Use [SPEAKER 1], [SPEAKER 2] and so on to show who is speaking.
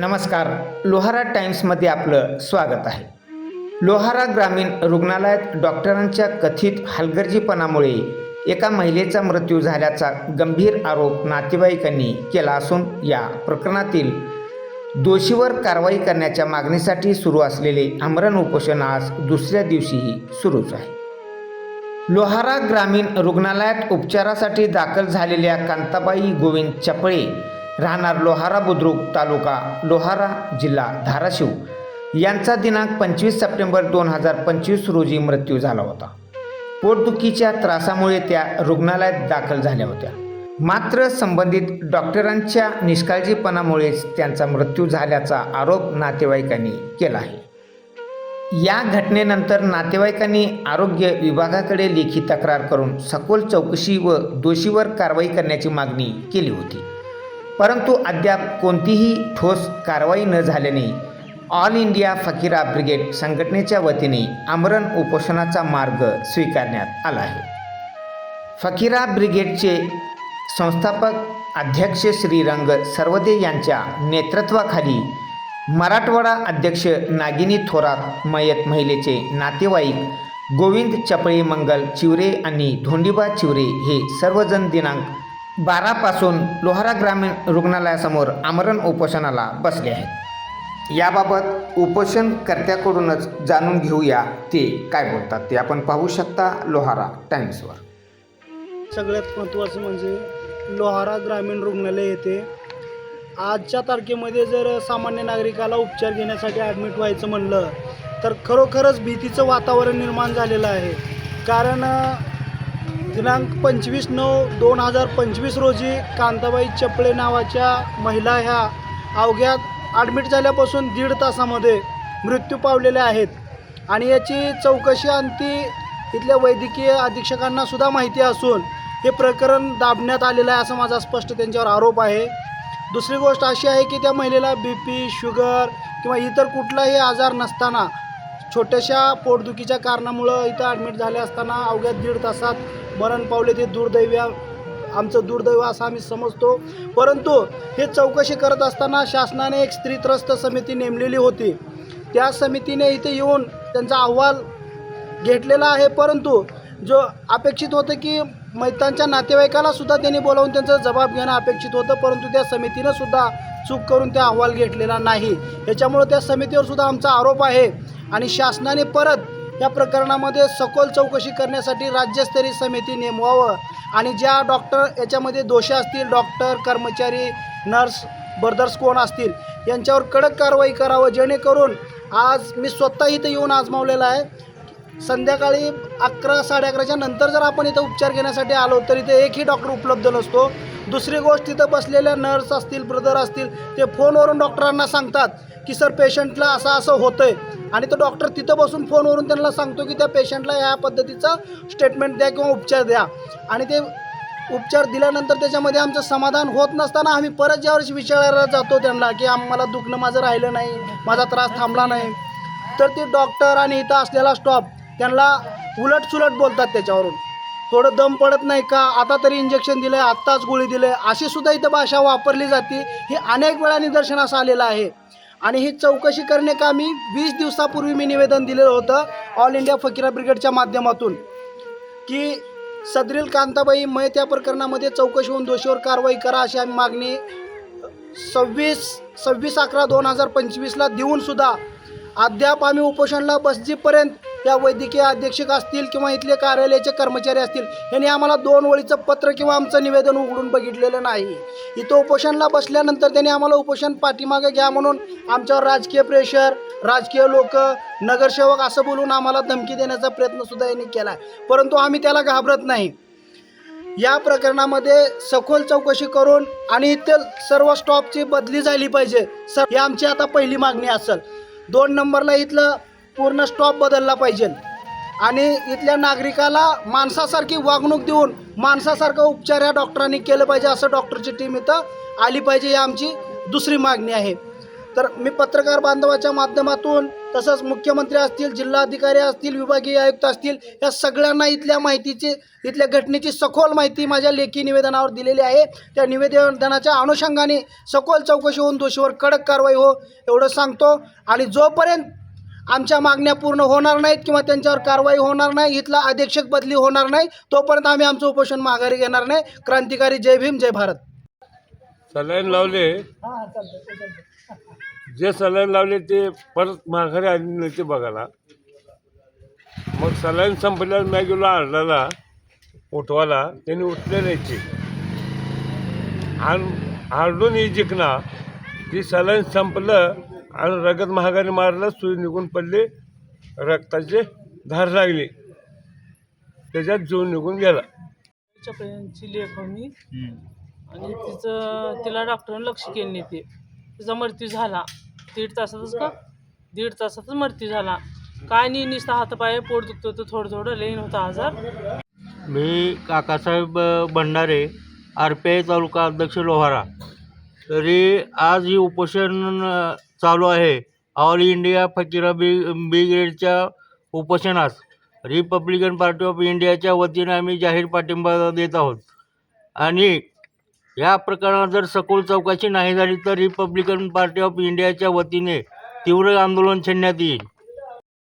[SPEAKER 1] नमस्कार. लोहारा टाइम्समध्ये आपलं स्वागत आहे. लोहारा ग्रामीण रुग्णालयात डॉक्टरांच्या कथित हलगर्जीपणामुळे एका महिलेचा मृत्यू झाल्याचा गंभीर आरोप नातेवाईकांनी केला असून या प्रकरणातील दोषीवर कारवाई करण्याच्या मागणीसाठी सुरू असलेले आमरण उपोषण आज दुसऱ्या दिवशीही सुरूच आहे. लोहारा ग्रामीण रुग्णालयात उपचारासाठी दाखल झालेल्या कांताबाई गोविंद चपळे राहणार लोहारा बुद्रुक तालुका लोहारा जिल्हा धाराशिव. यांचा दिनांक पंचवीस सप्टेंबर दोन हजार पंचवीस रोजी मृत्यू झाला होता. पोटदुखीच्या त्रासामुळे त्या रुग्णालयात दाखल झाल्या होत्या. मात्र संबंधित डॉक्टरांच्या निष्काळजीपणामुळेच त्यांचा मृत्यू झाल्याचा आरोप नातेवाईकांनी केला आहे. या घटनेनंतर नातेवाईकांनी आरोग्य विभागाकडे लेखी तक्रार करून सखोल चौकशी व दोषीवर कारवाई करण्याची मागणी केली होती. परंतु अद्याप कोणतीही ठोस कारवाई न झाल्याने ऑल इंडिया फकीरा ब्रिगेड संघटनेच्या वतीने आमरण उपोषणाचा मार्ग स्वीकारण्यात आला आहे. फकीरा ब्रिगेडचे संस्थापक अध्यक्ष श्रीरंग सर्वदे यांच्या नेतृत्वाखाली मराठवाडा अध्यक्ष नागिनी थोरात मयत महिलेचे नातेवाईक गोविंद चपळे मंगल चिवरे आणि धोंडीबा चिवरे हे सर्वजण दिनांक बारापासून लोहारा ग्रामीण रुग्णालयासमोर आमरण उपोषणाला बसले आहेत. याबाबत उपोषणकर्त्याकडूनच जाणून घेऊया ते काय बोलतात ते आपण पाहू शकता लोहारा टाइम्सवर.
[SPEAKER 2] सगळ्यात महत्त्वाचं म्हणजे लोहारा ग्रामीण रुग्णालय येथे आजच्या तारखेमध्ये जर सामान्य नागरिकाला उपचार घेण्यासाठी ॲडमिट व्हायचं म्हणलं तर खरोखरच भीतीचं वातावरण निर्माण झालेलं आहे. कारण दिनांक पंचवीस नऊ दोन हजार पंचवीस रोजी कांताबाई चपळे नावाच्या महिला ह्या अवघ्यात ॲडमिट झाल्यापासून दीड तासामध्ये मृत्यू पावलेल्या आहेत. आणि याची चौकशी अंती इथल्या वैद्यकीय अधीक्षकांना सुद्धा माहिती असून हे प्रकरण दाबण्यात आलेलं आहे असा माझा स्पष्ट त्यांच्यावर आरोप आहे. दुसरी गोष्ट अशी आहे की त्या महिलेला बी पी शुगर किंवा इतर कुठलाही आजार नसताना छोट्याशा पोटदुखीच्या कारणामुळं इथं ॲडमिट झाले असताना अवघ्या दीड तासात मरण पावले ते दुर्दैवी आमचं दुर्दैव असं आम्ही समजतो. परंतु हे चौकशी करत असताना शासनाने एक स्त्रीत्रस्त समिती नेमलेली होती. त्या समितीने इथे येऊन त्यांचा अहवाल घेतलेला आहे. परंतु जो अपेक्षित होतं की मैतांच्या नातेवाईकाला सुद्धा त्यांनी बोलावून त्यांचा जबाब घेणं अपेक्षित होतं परंतु त्या समितीनं सुद्धा चूक करून त्या अहवाल घेतलेला नाही. याच्यामुळं त्या समितीवर सुद्धा आमचा आरोप आहे आणि शासनाने परत या प्रकरणामध्ये सखोल चौकशी करण्यासाठी राज्यस्तरीय समिती नेमवावं आणि ज्या डॉक्टर याच्यामध्ये दोषी असतील डॉक्टर कर्मचारी नर्स बर्दर्स कोण असतील यांच्यावर कडक कारवाई करावं जेणेकरून आज मी स्वतः इथं येऊन आजमावलेला आहे. संध्याकाळी अकरा साडे अकराच्या नंतर जर आपण इथं उपचार घेण्यासाठी आलो तर इथे एकही डॉक्टर उपलब्ध नसतो. दुसरी गोष्ट तिथं बसलेल्या नर्स असतील ब्रदर असतील ते फोनवरून डॉक्टरांना सांगतात की सर पेशंटला असं असं होतं आहे आणि तो डॉक्टर तिथं बसून फोनवरून त्यांना सांगतो की त्या पेशंटला ह्या पद्धतीचा स्टेटमेंट द्या किंवा उपचार द्या. आणि ते उपचार दिल्यानंतर त्याच्यामध्ये आमचं समाधान होत नसताना आम्ही परत ज्यावेळेस विचारायला जातो त्यांना की आम्हाला दुखणं माझं राहिलं नाही माझा त्रास थांबला नाही. तर ते डॉक्टर आणि इथं असलेला स्टॉप त्यांना उलट सुलट बोलतात त्याच्यावरून. थोडं दम पडत नाही का? आता तरी इंजेक्शन दिलं आहे आत्ताच गोळी दिलं आहे अशी सुद्धा इथं भाषा वापरली जाते. ही अनेक वेळा निदर्शनास आलेलं आहे. आणि ही चौकशी करणे का मी? वीस दिवसापूर्वी मी निवेदन दिलेलं होतं ऑल इंडिया फकीरा ब्रिगेडच्या माध्यमातून. की सदरील कांताबाई मय त्या प्रकरणामध्ये चौकशी होऊन दोषीवर कारवाई करा अशी आम्ही मागणी सव्वीस सव्वीस अकरा दोन हजार पंचवीसला देऊनसुद्धा अद्याप आम्ही उपोषणला बसजीपर्यंत या वैद्यकीय अधीक्षक असतील किंवा इथले कार्यालयाचे कर्मचारी असतील यांनी आम्हाला दोन ओळीचं पत्र किंवा आमचं निवेदन उघडून बघितलेलं नाही. इथं उपोषणला बसल्यानंतर त्यांनी आम्हाला उपोषण पाठीमागे घ्या म्हणून आमच्यावर राजकीय प्रेशर राजकीय लोक नगरसेवक असं बोलून आम्हाला धमकी देण्याचा प्रयत्नसुद्धा यांनी केला आहे परंतु आम्ही त्याला घाबरत नाही. या प्रकरणामध्ये सखोल चौकशी करून आणि इथे सर्व स्टॉपची बदली झाली पाहिजे. सर ही आमची आता पहिली मागणी असेल. दोन नंबरला इथलं पूर्ण स्टॉप बदलला पाहिजे. आणि इथल्या नागरिकाला माणसासारखी वागणूक देऊन माणसासारखं उपचार या डॉक्टरांनी केलं पाहिजे असं डॉक्टरची टीम इथं आली पाहिजे ही आमची दुसरी मागणी आहे. तर मी पत्रकार बांधवाच्या माध्यमातून तसंच मुख्यमंत्री असतील जिल्हाधिकारी असतील विभागीय आयुक्त असतील या सगळ्यांना इथल्या माहितीची इथल्या घटनेची सखोल माहिती माझ्या लेखी निवेदनावर दिलेली आहे. त्या निवेदनाच्या अनुषंगाने सखोल चौकशी होऊन दोषीवर कडक कारवाई हो एवढं सांगतो. आणि जोपर्यंत आमच्या मागण्या पूर्ण होणार नाहीत किंवा त्यांच्यावर कारवाई होणार नाही इथला अधीक्षक बदली होणार नाही तोपर्यंत आम्ही आमचं उपोषण माघारी घेणार नाही. क्रांतिकारी जय भीम जय भारत.
[SPEAKER 3] सलाईन लावले. जे सलाईन लावले ते परत माघारी आले नाही ते बघायला. मग सलाईन संपल्यावर मी गेलो आरडाला उठवायला. त्यांनी उठले नाही ते. आणि आरडून ही जिंकना ती सलाईन संपलं आणि रगत महागारी मारलं सुई निघून पडली रक्ताची धार लागली. त्याच्यात जीव निघून गेला.
[SPEAKER 4] चपळ्यांची लेख मी आणि तिचं तिला डॉक्टरांनी लक्ष केलं नाही ते. तिचा मृत्यू झाला. दीड तासातच का? दीड तासातच मृत्यू झाला. काय नाही नुसतं हातपाय पोट दुखतो तर थोडं थोडं लेन होता आजार.
[SPEAKER 5] मी Kakasaheb Bhandare R P I तालुका अध्यक्ष लोहारा. तरी आज ही उपोषण चालू आहे. All India Fakira B B ग्रेडच्या उपोषणास रिपब्लिकन पार्टी ऑफ इंडियाच्या वतीने आम्ही जाहीर पाठिंबा देत आहोत. आणि या प्रकरणात जर सखोल चौकशी नाही झाली तर रिपब्लिकन पार्टी ऑफ इंडियाच्या वतीने तीव्र आंदोलन छेडण्यात येईल.